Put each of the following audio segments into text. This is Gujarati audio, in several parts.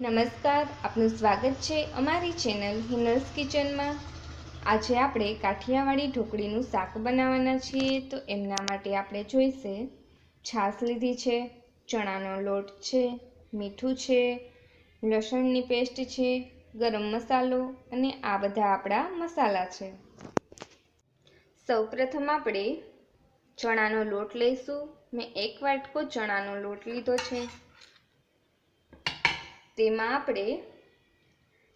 નમસ્કાર, આપનું સ્વાગત છે અમારી ચેનલ હિનલ્સ કિચનમાં. આજે આપણે કાઠિયાવાડી ઢોકળીનું શાક બનાવવાના છીએ, તો એમના માટે આપણે જોઈશે, છાશ લીધી છે, ચણાનો લોટ છે, મીઠું છે, લસણની પેસ્ટ છે, ગરમ મસાલો અને આ બધા આપણા મસાલા છે. સૌપ્રથમ આપણે ચણાનો લોટ લઈશું. મેં એક વાટકો ચણાનો લોટ લીધો છે. તેમાં આપણે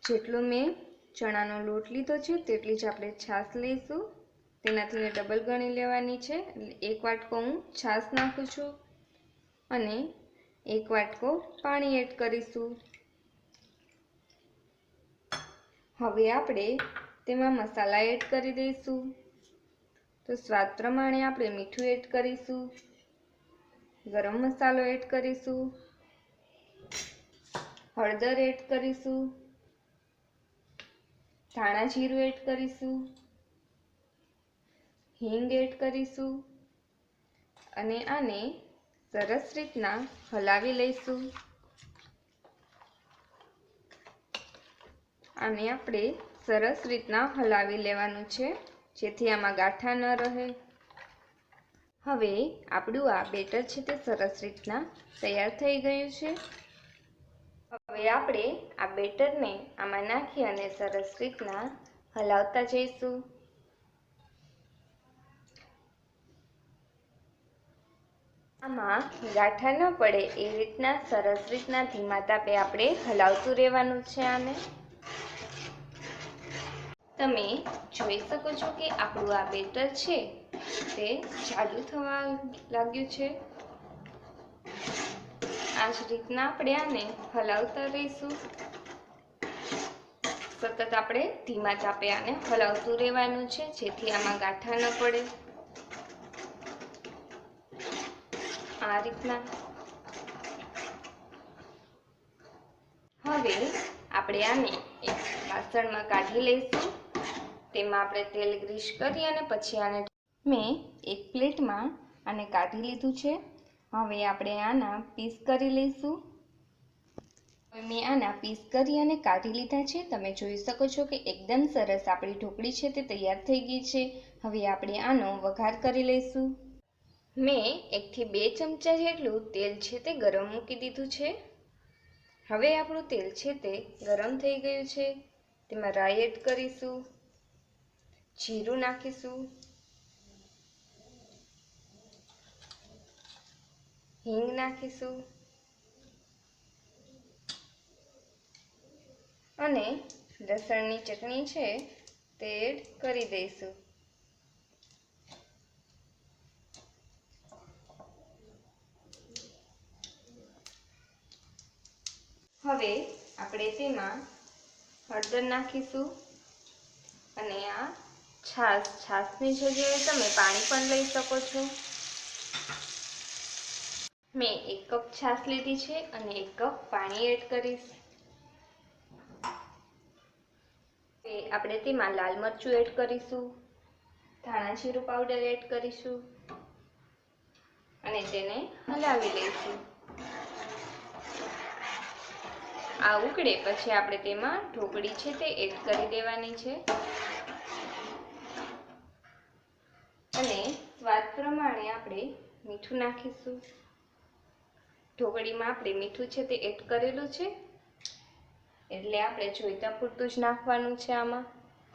જેટલો મેં ચણાનો લોટ લીધો છે, તેટલી જ આપણે છાશ લઈશું. તેનાથી ડબલ ગણી લેવાની છે. એક વાટકો હું છાશ નાખું છું અને એક વાટકો પાણી એડ કરીશું. હવે આપણે તેમાં મસાલા એડ કરી દઈશું. તો સ્વાદ પ્રમાણે આપણે મીઠું એડ કરીશું. ગરમ મસાલો એડ કરીશું. હળદર એડ કરીશું. ધાણા જીરું એડ કરીશું. હિંગ એડ કરીશું. અને આને સરસ રીતના હલાવી લઈશું. આને આપણે સરસ રીતના હલાવી લેવાનું છે, જેથી આમાં ગાંઠા ન રહે. હવે આપણું આ બેટર છે તે સરસ રીતના તૈયાર થઈ ગયું છે. હવે આપણે આ બેટરને આમાં નાખી અને સરસ રીતના હલાવતા જઈશું. આમાં ગાંઠા ન પડે એ રીતના સરસ રીતના ધીમા તાપે આપણે હલાવતું રહેવાનું છે આને. તમે જોઈ શકો છો કે આપણું આ બેટર છે તે ચાલુ થવા લાગ્યું છે. આ જ રીતના આપણે આને હલાવતા રહીશું. સતત આપણે ધીમા ચાપે આને હલાવતું રહેવાનું છે, જેથી આમાં ગાંઠા ન પડે. આ રીતના. હવે આપણે આને એક વાસણમાં કાઢી લઈશું. તેમાં આપણે તેલ ગ્રીસ કરી અને પછી આને મેં એક પ્લેટમાં આને કાઢી લીધું છે. હવે આપણે આના પીસ કરી લઈશું. મેં આના પીસ કરી અને કાઢી લીધા છે. તમે જોઈ શકો છો કે એકદમ સરસ આપણી ઢોકળી છે તે તૈયાર થઈ ગઈ છે. હવે આપણે આનો વઘાર કરી લઈશું. મેં એકથી બે ચમચા જેટલું તેલ છે તે ગરમ મૂકી દીધું છે. હવે આપણું તેલ છે તે ગરમ થઈ ગયું છે. તેમાં રાઈ એડ કરીશું. જીરું નાખીશું. હિંગ નાખીશું. અને લસણની ચટણી છે તે એડ કરી દઈશું. હવે આપણે તેમાં હળદર નાખીશું અને આ છાશ છાશની જગ્યાએ તમે પાણી પણ લઈ શકો છો. મેં એક કપ છાશ લીધી છે અને એક કપ પાણી એડ કરીશ. આપણે તેમાં લાલ મરચું એડ કરીશું, ધાણા જીરું પાવડર એડ કરીશું અને તેને હલાવી લઈશું. આ ઉકળે પછી આપણે તેમાં ઢોકળી છે તે એડ કરી દેવાની છે. અને સ્વાદ પ્રમાણે આપણે મીઠું નાખીશું. ઢોકળીમાં આપણે મીઠું છે તે એડ કરેલું છે. એટલે આપણે જોઈતા પૂરતું જ નાખવાનું છે આમાં.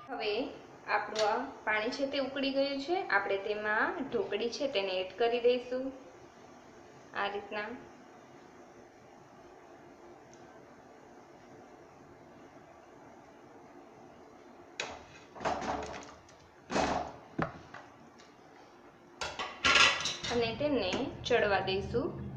હવે આપણું આ પાણી છે તે ઉકળી ગયું છે. આપણે તેમાં ઢોકળી છે તેને એડ કરી દઈશું. આ રીતના. અને તેને ચડવા દઈશું.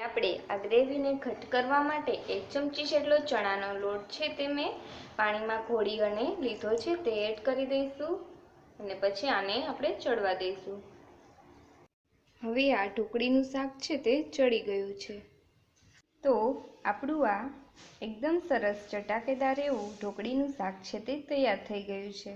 આપણે આ ગ્રેવીને ઘટ કરવા માટે એક ચમચી જેટલો ચણાનો લોટ છે તે મેં પાણીમાં ઘોળી અને લીધો છે તે એડ કરી દઈશું અને પછી આને આપણે ચડવા દઈશું. હવે આ ઢોકળીનું શાક છે તે ચડી ગયું છે. તો આપણું આ એકદમ સરસ ચટાકેદાર એવું ઢોકળીનું શાક છે તે તૈયાર થઈ ગયું છે.